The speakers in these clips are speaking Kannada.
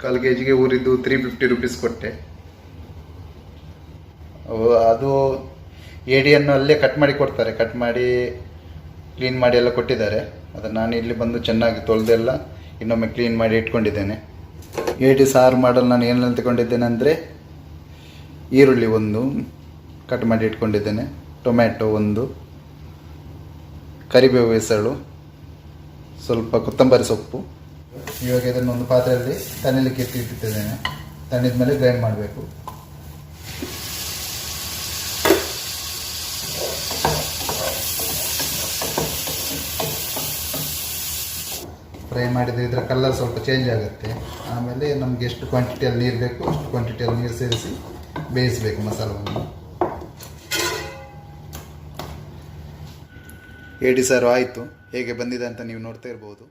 ಕಾಲು ಕೆ ಜಿಗೆ ಊರಿದ್ದು ತ್ರೀ ಫಿಫ್ಟಿ ರುಪೀಸ್ ಕೊಟ್ಟೆ. ಅದು ಏಡಿಯನ್ನು ಅಲ್ಲೇ ಕಟ್ ಮಾಡಿ ಕೊಡ್ತಾರೆ. ಕಟ್ ಮಾಡಿ ಕ್ಲೀನ್ ಮಾಡಿ ಎಲ್ಲ ಕೊಟ್ಟಿದ್ದಾರೆ. ಅದನ್ನು ನಾನು ಇಲ್ಲಿ ಬಂದು ಚೆನ್ನಾಗಿ ತೊಳೆದೆಲ್ಲ ಇನ್ನೊಮ್ಮೆ ಕ್ಲೀನ್ ಮಾಡಿ ಇಟ್ಕೊಂಡಿದ್ದೇನೆ. ಏಡಿ ಸಾರು ಮಾಡಲು ನಾನು ಏನೆಲ್ಲ ತಗೊಂಡಿದ್ದೇನೆ ಅಂದರೆ ಈರುಳ್ಳಿ ಒಂದು ಕಟ್ ಮಾಡಿ ಇಟ್ಕೊಂಡಿದ್ದೇನೆ. ಟೊಮ್ಯಾಟೊ ಒಂದು, ಕರಿಬೇವು ಹೆಸಳು, ಸ್ವಲ್ಪ ಕೊತ್ತಂಬರಿ ಸೊಪ್ಪು ಇವಾಗ ಇದನ್ನು ಒಂದು ಪಾತ್ರೆಯಲ್ಲಿ ತಣ್ಣಲಿಕ್ಕೆ ಕೆತ್ತಿ ಇಟ್ಟಿದ್ದೇನೆ ತಣ್ಣಿದ ಮೇಲೆ ಗ್ರೈಂಡ್ ಮಾಡಬೇಕು. ಫ್ರೈ ಮಾಡಿದ್ರೆ ಇದರ ಕಲರ್ ಸ್ವಲ್ಪ ಚೇಂಜ್ ಆಗುತ್ತೆ. ಆಮೇಲೆ ನಮಗೆ ಎಷ್ಟು ಕ್ವಾಂಟಿಟಿಯಲ್ಲಿ ನೀರು ಬೇಕು ಅಷ್ಟು ಕ್ವಾಂಟಿಟಿಯಲ್ಲಿ ನೀರು ಸೇರಿಸಿ ಬೇಯಿಸಬೇಕು ಮಸಾಲವನ್ನು. ಏಡಿ ಸಾರು ಆಯಿತು. ಹೇಗೆ ಬಂದಿದೆ ಅಂತ ನೀವು ನೋಡ್ತಾ ಇರ್ಬೋದು.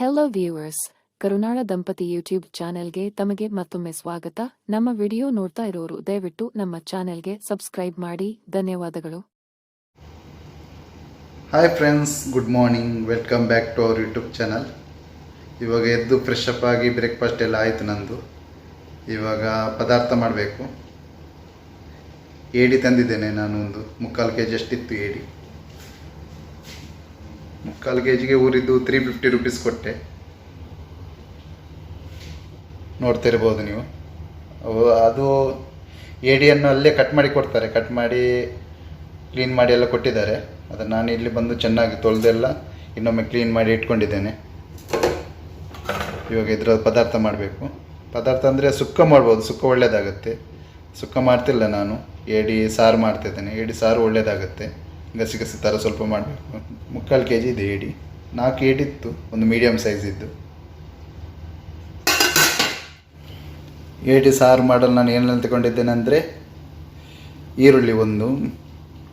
ಹೆಲೋ ವ್ಯೂವರ್ಸ್ ಕರುನಾಡ ದಂಪತಿ ಯೂಟ್ಯೂಬ್ ಚಾನೆಲ್ಗೆ ತಮಗೆ ಮತ್ತೊಮ್ಮೆ ಸ್ವಾಗತ. ನಮ್ಮ ವಿಡಿಯೋ ನೋಡ್ತಾ ಇರೋರು, ದಯವಿಟ್ಟು ನಮ್ಮ ಚಾನೆಲ್ಗೆ ಸಬ್ಸ್ಕ್ರೈಬ್ ಮಾಡಿ. ಧನ್ಯವಾದಗಳು. Hi friends good morning welcome back to our YouTube channel ಇವಾಗ ಎದ್ದು ಫ್ರೆಶ್ ಅಪ್ ಆಗಿ ಬ್ರೇಕ್ಫಾಸ್ಟ್ ಎಲ್ಲ ಆಯಿತು ನಂದು. ಇವಾಗ ಪದಾರ್ಥ ಮಾಡಬೇಕು. ಏಡಿ ತಂದಿದ್ದೇನೆ ನಾನು ಒಂದು ಮುಕ್ಕಾಲು ಕೆ ಜಿ ಅಷ್ಟಿತ್ತು ಏಡಿ. ಮುಕ್ಕಾಲು ಕೆ ಜಿಗೆ ಊರಿದ್ದು ತ್ರೀ ಫಿಫ್ಟಿ ರುಪೀಸ್ ಕೊಟ್ಟೆ. ನೋಡ್ತಾ ಇರ್ಬೋದು ನೀವು. ಅದು ಏಡಿಯನ್ನು ಅಲ್ಲೇ ಕಟ್ ಮಾಡಿ ಕೊಡ್ತಾರೆ. ಕಟ್ ಮಾಡಿ ಕ್ಲೀನ್ ಮಾಡಿ ಎಲ್ಲ ಕೊಟ್ಟಿದ್ದಾರೆ. ಅದನ್ನು ನಾನು ಇಲ್ಲಿ ಬಂದು ಚೆನ್ನಾಗಿ ತೊಳೆದೆಲ್ಲ ಇನ್ನೊಮ್ಮೆ ಕ್ಲೀನ್ ಮಾಡಿ ಇಟ್ಕೊಂಡಿದ್ದೇನೆ. ಇವಾಗ ಇದರ ಪದಾರ್ಥ ಮಾಡಬೇಕು. ಪದಾರ್ಥ ಅಂದರೆ ಸುಕ್ಕ ಮಾಡ್ಬೋದು. ಸುಕ್ಕ ಒಳ್ಳೆಯದಾಗುತ್ತೆ ಸುಕ್ಕ ಮಾಡ್ತಿಲ್ಲ ನಾನು. ಏಡಿ ಸಾರು ಮಾಡ್ತಿದ್ದೇನೆ. ಏಡಿ ಸಾರು ಒಳ್ಳೆಯದಾಗುತ್ತೆ ಗಸಿ ಗಸಿ ಥರ ಸ್ವಲ್ಪ ಮಾಡಬೇಕು ಮುಕ್ಕಾಲು ಕೆ ಜಿ ಇದೆ ಏಡಿ ನಾಲ್ಕು ಏಡಿತ್ತು ಒಂದು ಮೀಡಿಯಮ್ ಸೈಜ್ ಇದ್ದು. ಏಡಿ ಸಾರು ಮಾಡಲು ನಾನು ಏನೆಲ್ಲ ತಗೊಂಡಿದ್ದೇನೆ ಅಂದರೆ ಈರುಳ್ಳಿ ಒಂದು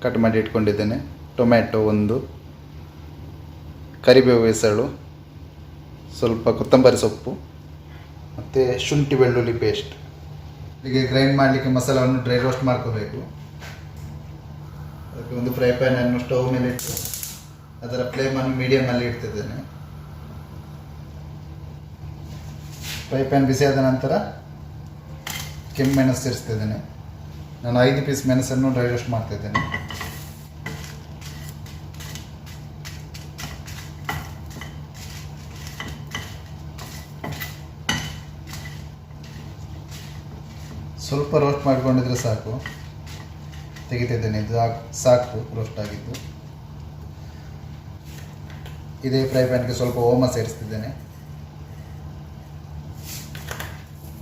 ಕಟ್ ಮಾಡಿ ಇಟ್ಕೊಂಡಿದ್ದೇನೆ. ಟೊಮ್ಯಾಟೊ ಒಂದು, ಕರಿಬೇವು ಹೆಸಳು, ಸ್ವಲ್ಪ ಕೊತ್ತಂಬರಿ ಸೊಪ್ಪು, ಮತ್ತು ಶುಂಠಿ ಬೆಳ್ಳುಳ್ಳಿ ಪೇಸ್ಟ್ ಹೀಗೆ ಗ್ರೈಂಡ್ ಮಾಡಲಿಕ್ಕೆ ಮಸಾಲವನ್ನು ಡ್ರೈ ರೋಸ್ಟ್ ಮಾಡ್ಕೋಬೇಕು. ಅದಕ್ಕೆ ಒಂದು ಫ್ರೈ ಪ್ಯಾನನ್ನು ಸ್ಟವ್ ಮೇಲೆ ಇಟ್ಟು ಅದರ ಫ್ಲೇಮನ್ನು ಮೀಡಿಯಮಲ್ಲಿ ಇಡ್ತಿದ್ದೇನೆ. ಫ್ರೈ ಪ್ಯಾನ್ ಬಿಸಿಯಾದ ನಂತರ ಕೆಮ್ಮು ಮೆಣಸು ಸೇರಿಸ್ತಿದ್ದೇನೆ. ನಾನು ಐದು ಪೀಸ್ ಮೆಣಸನ್ನು ಡ್ರೈ ರೋಸ್ಟ್ ಮಾಡ್ತಿದ್ದೇನೆ. ಸ್ವಲ್ಪ ರೋಸ್ಟ್ ಮಾಡಿಕೊಂಡಿದ್ರೆ ಸಾಕು. ತೆಗಿತಿದ್ದೇನೆ ಇದು ಸಾಕು ರೋಸ್ಟ್ ಆಗಿದ್ದು. ಇದೇ ಫ್ರೈ ಪ್ಯಾನ್ಗೆ ಸ್ವಲ್ಪ ಓಮ ಸೇರಿಸ್ತಿದ್ದೇನೆ.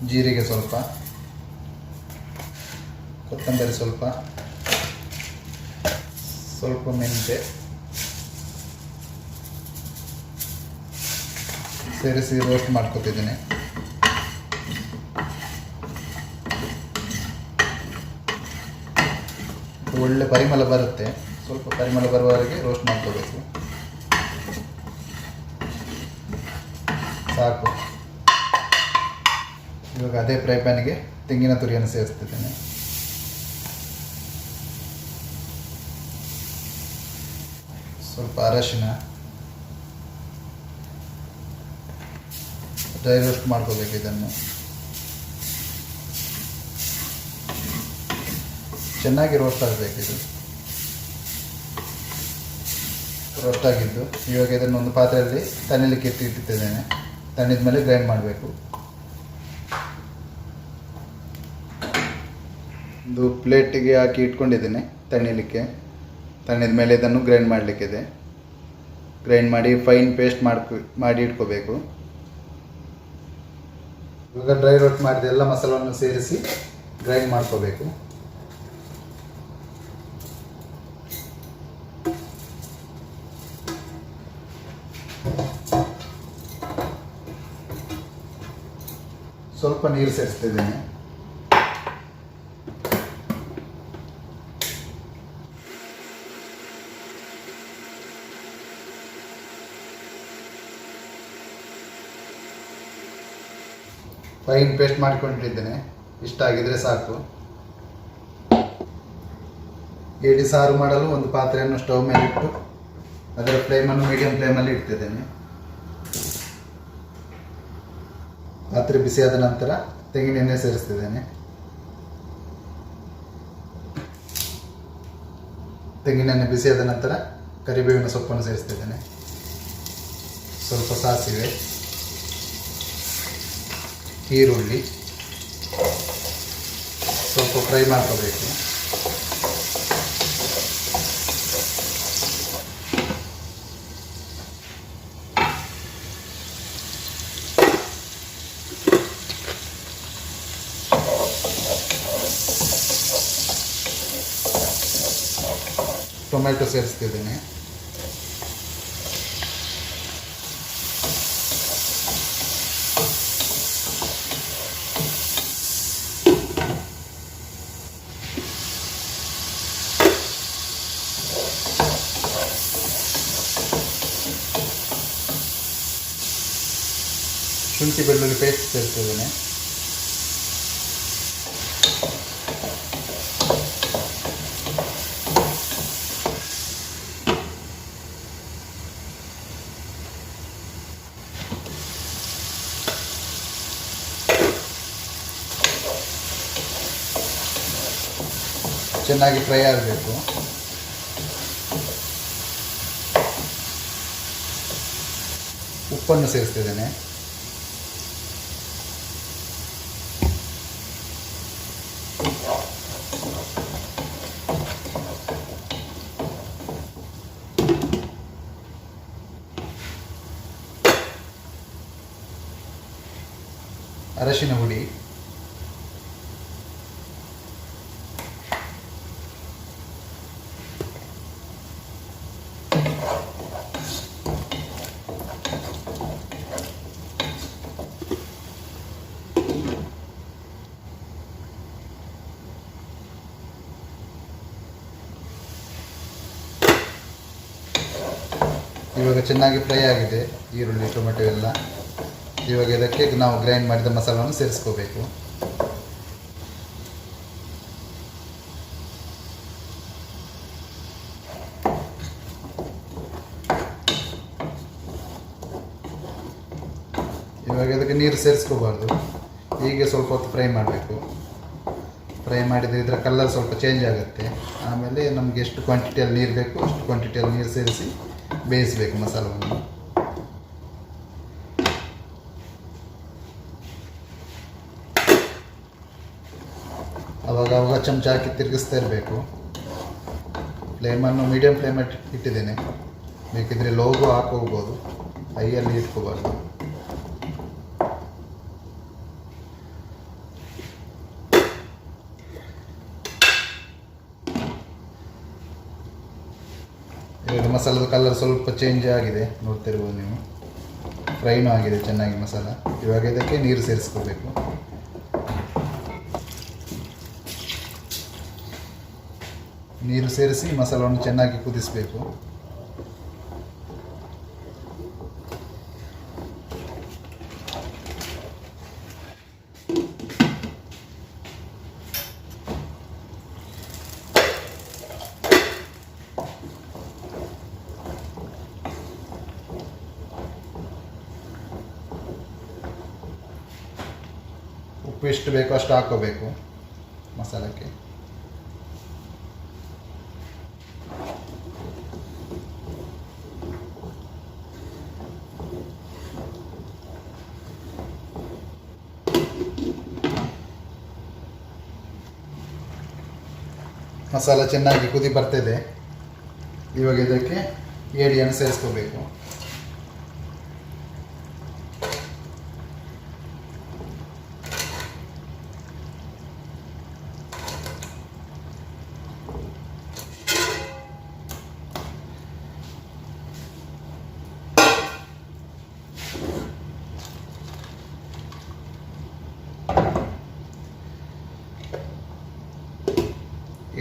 ಜೀರಿಗೆ ಸ್ವಲ್ಪ. ಕೊತ್ತಂಬರಿ ಸ್ವಲ್ಪ. ಸ್ವಲ್ಪ ಮೆಂತೆ ಸೇರಿಸಿ ರೋಸ್ಟ್ ಮಾಡ್ಕೊತಿದ್ದೇನೆ. ಒಳ್ಳೆ ಪರಿಮಳ ಬರುತ್ತೆ. ಸ್ವಲ್ಪ ಪರಿಮಳ ಬರುವವರೆಗೆ ರೋಸ್ಟ್ ಮಾಡ್ಕೋಬೇಕು. ಸಾಕು. ಇವಾಗ ಅದೇ ಫ್ರೈ ಪ್ಯಾನಿಗೆ ತೆಂಗಿನ ತುರಿಯನ್ನು ಸೇರಿಸ್ತಿದ್ದೇನೆ. ಸ್ವಲ್ಪ ಅರಶಿನ. ಡ್ರೈ ರೋಸ್ಟ್ ಮಾಡ್ಕೋಬೇಕು ಇದನ್ನು. ಚೆನ್ನಾಗಿ ರೋಸ್ಟ್ ಆಗಬೇಕಿದು ರೋಸ್ಟ್ ಆಗಿದ್ದು ಇವಾಗ ಇದನ್ನು ಒಂದು ಪಾತ್ರೆಯಲ್ಲಿ ತಣ್ಣಲಿಕ್ಕೆ ಎತ್ತಿ ಇಟ್ಟಿದ್ದೇನೆ. ತಣ್ಣಿದ ಮೇಲೆ ಗ್ರೈಂಡ್ ಮಾಡಬೇಕು. ಒಂದು ಪ್ಲೇಟಿಗೆ ಹಾಕಿ ಇಟ್ಕೊಂಡಿದ್ದೇನೆ ತಣ್ಣಲಿಕ್ಕೆ ತಣ್ಣಿದ ಮೇಲೆ ಇದನ್ನು ಗ್ರೈಂಡ್ ಮಾಡಲಿಕ್ಕಿದೆ. ಗ್ರೈಂಡ್ ಮಾಡಿ ಫೈನ್ ಪೇಸ್ಟ್ ಮಾಡ್ಕೊ, ಮಾಡಿ ಇಟ್ಕೋಬೇಕು. ಇವಾಗ ಡ್ರೈ ರೋಟ್ ಮಾಡಿದ ಎಲ್ಲ ಮಸಾಲವನ್ನು ಸೇರಿಸಿ ಗ್ರೈಂಡ್ ಮಾಡ್ಕೋಬೇಕು. ಸ್ವಲ್ಪ ನೀರು ಸೇರಿಸ್ತಿದ್ದೇನೆ. ಫೈನ್ ಪೇಸ್ಟ್ ಮಾಡಿಕೊಂಡಿದ್ದೇನೆ ಇಷ್ಟ ಆಗಿದ್ರೆ ಸಾಕು. ಏಡಿ ಸಾರು ಮಾಡಲು ಒಂದು ಪಾತ್ರೆಯನ್ನು ಸ್ಟವ್ ಮೇಲೆ ಇಟ್ಟು, ಅದರ ಫ್ಲೇಮನ್ನು ಮೀಡಿಯಂ ಫ್ಲೇಮಲ್ಲಿ ಇಡ್ತಿದ್ದೇನೆ. ಪಾತ್ರೆ ಬಿಸಿಯಾದ ನಂತರ ತೆಂಗಿನೆಣ್ಣೆ ಸೇರಿಸ್ತಿದ್ದೇನೆ. ತೆಂಗಿನೆಣ್ಣೆ ಬಿಸಿಯಾದ ನಂತರ ಕರಿಬೇವಿನ ಸೊಪ್ಪನ್ನು ಸೇರಿಸ್ತಿದ್ದೇನೆ. ಸ್ವಲ್ಪ ಸಾಸಿವೆ, ಈರುಳ್ಳಿ, ಸ್ವಲ್ಪ ಫ್ರೈ ಮಾಡ್ಕೋಬೇಕು. ಟೊಮೆಟೊ ಸೇರಿಸ್ತಿದ್ದೇನೆ. ಶುಂಠಿ ಬೆಳ್ಳುಳ್ಳಿ ಪೇಸ್ಟ್ ಸೇರಿಸ್ತಿದ್ದೇನೆ. ಚೆನ್ನಾಗಿ ಫ್ರೈ ಆಗಬೇಕು. ಉಪ್ಪನ್ನು ಸೇರಿಸ್ತಿದ್ದೇನೆ. ಅರಶಿನ ಹುಡಿ ಇವಾಗ ಚೆನ್ನಾಗಿ ಫ್ರೈ ಆಗಿದೆ, ಈರುಳ್ಳಿ, ಟೊಮೆಟೊ ಎಲ್ಲ. ಇವಾಗ ಇದಕ್ಕೆ ನಾವು ಗ್ರೈಂಡ್ ಮಾಡಿದ ಮಸಾಲವನ್ನು ಸೇರಿಸ್ಕೋಬೇಕು. ಇವಾಗ ಇದಕ್ಕೆ ನೀರು ಸೇರಿಸ್ಕೋಬಾರ್ದು. ಹೀಗೆ ಸ್ವಲ್ಪ ಹೊತ್ತು ಫ್ರೈ ಮಾಡಬೇಕು. ಫ್ರೈ ಮಾಡಿದರೆ ಇದರ ಕಲರ್ ಸ್ವಲ್ಪ ಚೇಂಜ್ ಆಗುತ್ತೆ. ಆಮೇಲೆ ನಮಗೆ ಎಷ್ಟು ಕ್ವಾಂಟಿಟಿಯಲ್ಲಿ ನೀರು ಬೇಕು, ಅಷ್ಟು ಕ್ವಾಂಟಿಟಿಯಲ್ಲಿ ನೀರು ಸೇರಿಸಿ ಬೇಯಿಸಬೇಕು ಮಸಾಲವನ್ನು ಅವಾಗ ಅವಾಗ ಚಮಚ ಹಾಕಿ ತಿರುಗಿಸ್ತಾ ಇರಬೇಕು. ಫ್ಲೇಮನ್ನು ಮೀಡಿಯಂ ಫ್ಲೇಮಲ್ಲಿ ಇಟ್ಟಿದ್ದೇನೆ. ಬೇಕಿದ್ರೆ ಲೋಗೋ ಹಾಕೋಗ್ಬೋದು ಹೈಯಲ್ಲಿ ಇಟ್ಕೋಬಾರ್ದು. ಇವಾಗ ಮಸಾಲದ ಕಲರ್ ಸ್ವಲ್ಪ ಚೇಂಜ್ ಆಗಿದೆ. ನೋಡ್ತಿರ್ಬೋದು ನೀವು. ಫ್ರೈನೂ ಆಗಿದೆ, ಚೆನ್ನಾಗಿ ಮಸಾಲ. ಇವಾಗ ಇದಕ್ಕೆ ನೀರು ಸೇರಿಸ್ಕೋಬೇಕು. ನೀರು ಸೇರಿಸಿ ಮಸಾಲವನ್ನು ಚೆನ್ನಾಗಿ ಕುದಿಸಬೇಕು. ಉಪ್ಪು ಎಷ್ಟು ಬೇಕೋ ಅಷ್ಟು ಹಾಕೋಬೇಕು ಮಸಾಲಕ್ಕೆ. ಮಸಾಲ ಚೆನ್ನಾಗಿ ಕುದಿ ಬರ್ತಿದೆ. ಇವಾಗ ಇದಕ್ಕೆ ಏಡಿಯನ್ನು ಸೇರಿಸ್ಕೋಬೇಕು.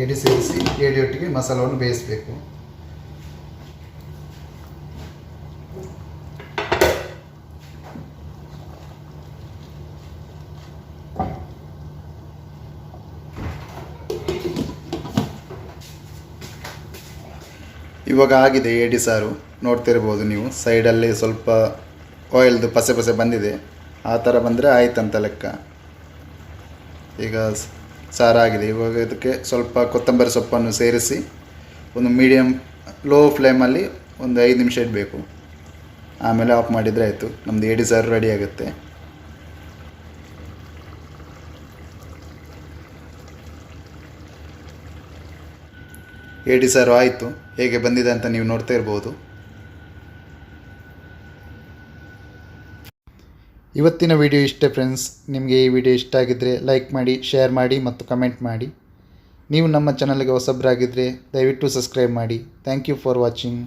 ಏಡಿ ಸೇರಿಸಿ ಏಡಿಯೊಟ್ಟಿಗೆ ಮಸಾಲವನ್ನು ಬೇಯಿಸಬೇಕು. ಇವಾಗ ಆಗಿದೆ ಎಡಿ ಸಾರು. ನೋಡ್ತಿರ್ಬೋದು ನೀವು, ಸೈಡಲ್ಲಿ ಸ್ವಲ್ಪ ಆಯಿಲ್ದು ಪಸೆ ಪಸೆ ಬಂದಿದೆ. ಆ ಥರ ಬಂದರೆ ಆಯ್ತಂತ ಲೆಕ್ಕ. ಈಗ ಸಾರಾಗಿದೆ. ಇವಾಗ ಇದಕ್ಕೆ ಸ್ವಲ್ಪ ಕೊತ್ತಂಬರಿ ಸೊಪ್ಪನ್ನು ಸೇರಿಸಿ ಒಂದು ಮೀಡಿಯಮ್ ಲೋ ಫ್ಲೇಮಲ್ಲಿ ಒಂದು ಐದು ನಿಮಿಷ ಇಡಬೇಕು. ಆಮೇಲೆ ಆಫ್ ಮಾಡಿದರೆ ಆಯಿತು. ನಮ್ಮದು ಏಡಿ ಸಾರು ರೆಡಿ ಆಗುತ್ತೆ. ಏಡಿ ಸಾರು ಆಯಿತು. ಹೇಗೆ ಬಂದಿದೆ ಅಂತ ನೀವು ನೋಡ್ತಾ ಇರ್ಬೋದು. ಇವತ್ತಿನ ವಿಡಿಯೋ ಇಷ್ಟೇ ಫ್ರೆಂಡ್ಸ್ ನಿಮಗೆ ಈ ವಿಡಿಯೋ ಇಷ್ಟ ಆಗಿದ್ದರೆ ಲೈಕ್ ಮಾಡಿ ಶೇರ್ ಮಾಡಿ ಮತ್ತು ಕಮೆಂಟ್ ಮಾಡಿ. ನೀವು ನಮ್ಮ ಚಾನಲ್ಗೆ ಹೊಸಬ್ರಾಗಿದ್ದರೆ ದಯವಿಟ್ಟು ಸಬ್ಸ್ಕ್ರೈಬ್ ಮಾಡಿ. Thank you for watching